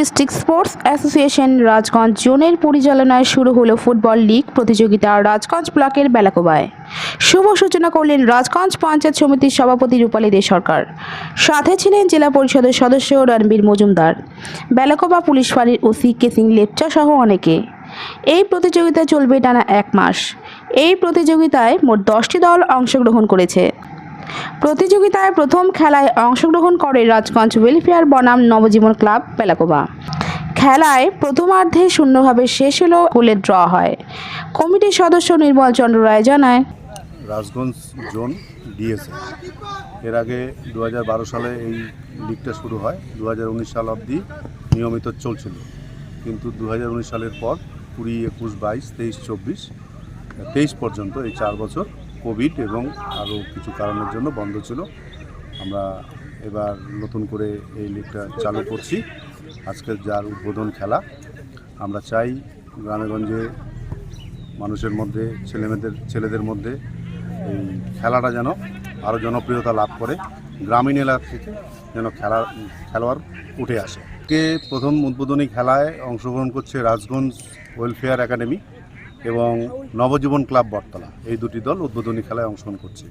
District sports association Rajganj জোনের পরিচালনায় শুরু হলো ফুটবল লীগ প্রতিযোগিতা রাজগঞ্জ ব্লকের বেলাকোবায়। শুভ সূচনা করলেন রাজগঞ্জ পঞ্চায়েত সমিতির সভাপতি রূপালী দে সরকার। সাথে ছিলেন জেলা পরিষদের সদস্য রণবীর মজুমদার। বেলাকোবা পুলিশ ফাঁড়ির ওসি কেসিং লেপচা সহ অনেকে। এই প্রতিযোগিতা চলবে টানা এক মাস। এই প্রতিযোগিতায় মোট দশটি দল অংশগ্রহণ করেছে। প্রতিযোগিতায় প্রথম খেলায় অংশগ্রহণ করে রাজগঞ্জ ওয়েলফেয়ার বনাম নবজীবন ক্লাব বেলাকোবা খেলায় প্রথমার্ধে শূন্যভাবে শেষ হলো গোলের ড্র হয়। কমিটির সদস্য নির্মল চন্দ্র রায় জানায়। রাজগঞ্জ জোন ডিএসএ এর আগে দু হাজার বারো সালে এই লিগটা শুরু হয়। দুহাজার উনিশ সাল অবধি নিয়মিত চলছিল। কিন্তু দু হাজার উনিশ সালের পর কুড়ি, একুশ, বাইশ, তেইশ, চব্বিশ, তেইশ পর্যন্ত এই চার বছর কোভিড এবং আরও কিছু কারণের জন্য বন্ধ ছিল। আমরা এবার নতুন করে এই লিগটা চালু করছি। আজকের যার উদ্বোধন খেলা, আমরা চাই গ্রামেগঞ্জে মানুষের মধ্যে, ছেলেমেয়েদের, ছেলেদের মধ্যে এই খেলাটা যেন আরও জনপ্রিয়তা লাভ করে, গ্রামীণ এলাকা থেকে যেন খেলা, খেলোয়াড় উঠে আসে। কে প্রথম উদ্বোধনী খেলায় অংশগ্রহণ করছে রাজগঞ্জ ওয়েলফেয়ার একাডেমি। এবং নবজীবন ক্লাব বটতলা। এই দুটি দল উদ্বোধনী খেলায় অংশগ্রহণ করছে।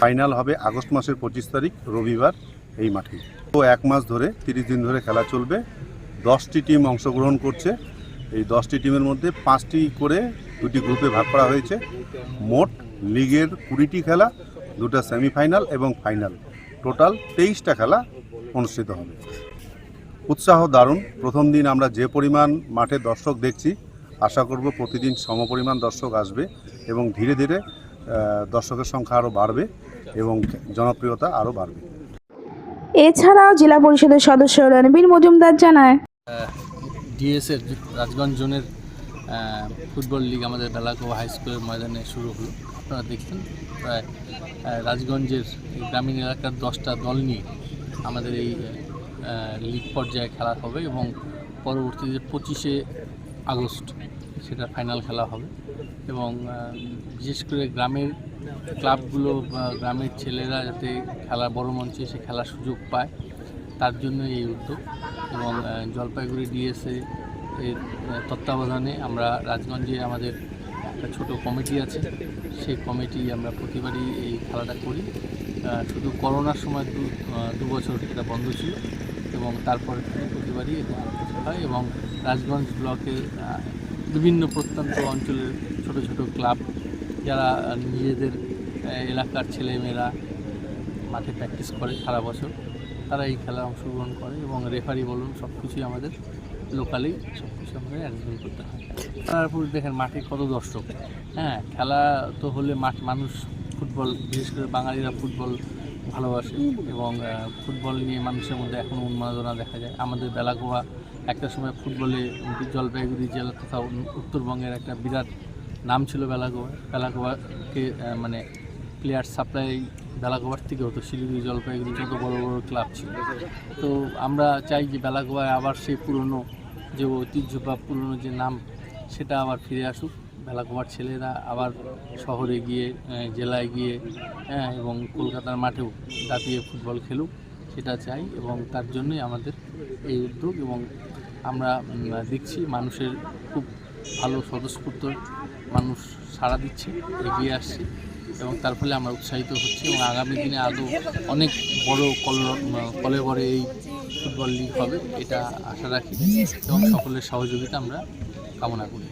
ফাইনাল হবে আগস্ট মাসের পঁচিশ তারিখ, রবিবার এই মাঠে। তো এক মাস ধরে তিরিশ দিন ধরে খেলা চলবে। দশটি টিম অংশগ্রহণ করছে। এই দশটি টিমের মধ্যে পাঁচটি করে দুটি গ্রুপে ভাগ করা হয়েছে। মোট লিগের কুড়িটি খেলা, দুটো সেমিফাইনাল এবং ফাইনাল। টোটাল তেইশটা খেলা অনুষ্ঠিত হবে। উৎসাহ দারুণ। প্রথম দিন আমরা যে পরিমাণ মাঠে দর্শক দেখছি আশা করব প্রতিদিন সমপরিমাণ দর্শক আসবে এবং ধীরে ধীরে দর্শকের সংখ্যা আরও বাড়বে এবং জনপ্রিয়তা আরও বাড়বে। এছাড়াও জেলা পরিষদের সদস্য রণবীর মজুমদার জানায় ডিএসের রাজগঞ্জ জোনের ফুটবল লিগ আমাদের বেলাকোয়া হাই স্কুলের ময়দানে শুরু হলো। আপনারা দেখছেন প্রায় রাজগঞ্জের গ্রামীণ এলাকার দশটা দল নিয়ে আমাদের এই লিগ পর্যায়ে খেলা হবে এবং পরবর্তীতে পঁচিশে আগস্ট সেটা ফাইনাল খেলা হবে। এবং বিশেষ করে গ্রামের ক্লাবগুলো গ্রামের ছেলেরা যাতে খেলা বড় মঞ্চে এসে খেলার সুযোগ পায়, তার জন্য এই উদ্যোগ। এবং জলপাইগুড়ি ডিএসএ এর তত্ত্বাবধানে আমরা রাজগঞ্জে আমাদের একটা ছোটো কমিটি আছে। সেই কমিটি আমরা প্রতিবারই এই খেলাটা করি। শুধু করোনার সময় দু বছর এটা বন্ধ ছিল। এবং তারপরে প্রতিবারই হয় এবং রাজগঞ্জ ব্লকের আহ, বিভিন্ন প্রত্যন্ত অঞ্চলের ছোট ছোট ক্লাব যারা নিজেদের এলাকার ছেলেমেয়েরা মাঠে প্র্যাকটিস করে সারা বছর তারা এই খেলায় অংশগ্রহণ করে এবং রেফারি বলুন সব কিছুই আমাদের লোকালেই সব কিছু আমাদের অ্যারেঞ্জমেন্ট করতে হয়। তারপর দেখেন মাঠে কত দর্শক। হ্যাঁ খেলা তো হলে মাঠ মানুষ ফুটবল বিশেষ করে বাঙালিরা ফুটবল ভালোবাসে এবং ফুটবল নিয়ে মানুষের মধ্যে এখনও উন্মাদনা দেখা যায়। আমাদের বেলাগোয়া একটা সময় ফুটবলে জলপাইগুড়ি জেলা তথা উত্তরবঙ্গের একটা বিরাট নাম ছিল বেলাগোয়া। বেলাগোয়াকে মানে প্লেয়ার সাপ্লাই বেলাগোয়ার থেকে হতো। শিলিগুড়ি, জলপাইগুড়ি যত বড় বড় ক্লাব ছিল। তো আমরা চাই যে বেলাগোয়ায় আবার সেই পুরনো যে ঐতিহ্য বা পুরনো যে নাম, সেটা আবার ফিরে আসুক। বেলাগোয়ার ছেলেরা আবার শহরে গিয়ে জেলায় গিয়ে এবং কলকাতার মাঠেও দাপিয়ে ফুটবল খেলুক, সেটা চাই এবং তার জন্যই আমাদের এই উদ্যোগ এবং আমরা দেখছি মানুষের খুব ভালো স্বতঃস্ফূর্ত মানুষ সাড়া দিচ্ছে, এগিয়ে আসছে এবং তার ফলে আমরা উৎসাহিত হচ্ছি এবং আগামী দিনে আদৌ অনেক বড় কল, কলে বড়ে এই ফুটবল লিগ হবে, এটা আশা রাখি এবং সকলের সহযোগিতা আমরা কামনা করি।